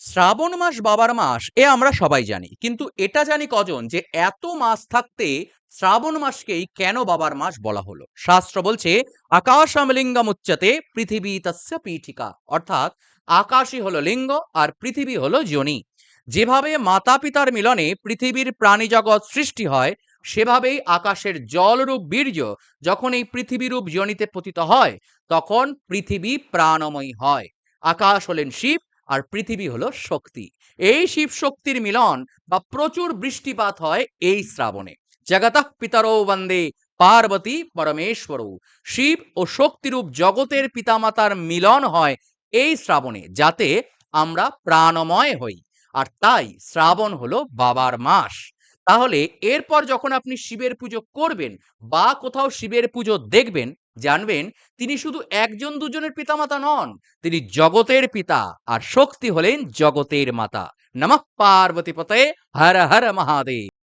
শ্রাবণ মাস, বাবার মাস, এ আমরা সবাই জানি। কিন্তু এটা জানি কজন যে এত মাস থাকতে শ্রাবণ মাসকেই কেন বাবার মাস বলা হলো? শাস্ত্র বলছে আকাশামলিঙ্গম উচ্চতে পৃথিবী তস্য পীঠিকা। অর্থাৎ আকাশই হলো লিঙ্গ আর পৃথিবী হলো যোনি। যেভাবে মাতা পিতার মিলনে পৃথিবীর প্রাণীজগৎ সৃষ্টি হয়, সেভাবেই আকাশের জলরূপ বীর্য যখন এই পৃথিবীরূপ যোনিতে পতিত হয়, তখন পৃথিবী প্রাণময়ী হয়। আকাশ হলেন শিব আর পৃথিবী হলো শক্তি। এই শিব শক্তির মিলন বা প্রচুর বৃষ্টিপাত হয় এই শ্রাবণে। জগতঃ পিতরো বন্দে, পার্বতী পরমেশ্বর। শিব ও শক্তিরূপ জগতের পিতামাতার মিলন হয় এই শ্রাবণে, যাতে আমরা প্রাণময় হই। আর তাই শ্রাবণ হলো বাবার মাস। তাহলে এরপর যখন আপনি শিবের পুজো করবেন বা কোথাও শিবের পুজো দেখবেন জানবেন তিনি শুধু একজন দুজনের পিতামাতা নন, তিনি জগতের পিতা আর শক্তি হলেন জগতের মাতা। নমঃ পার্বতী পতে হর হর মহাদেব।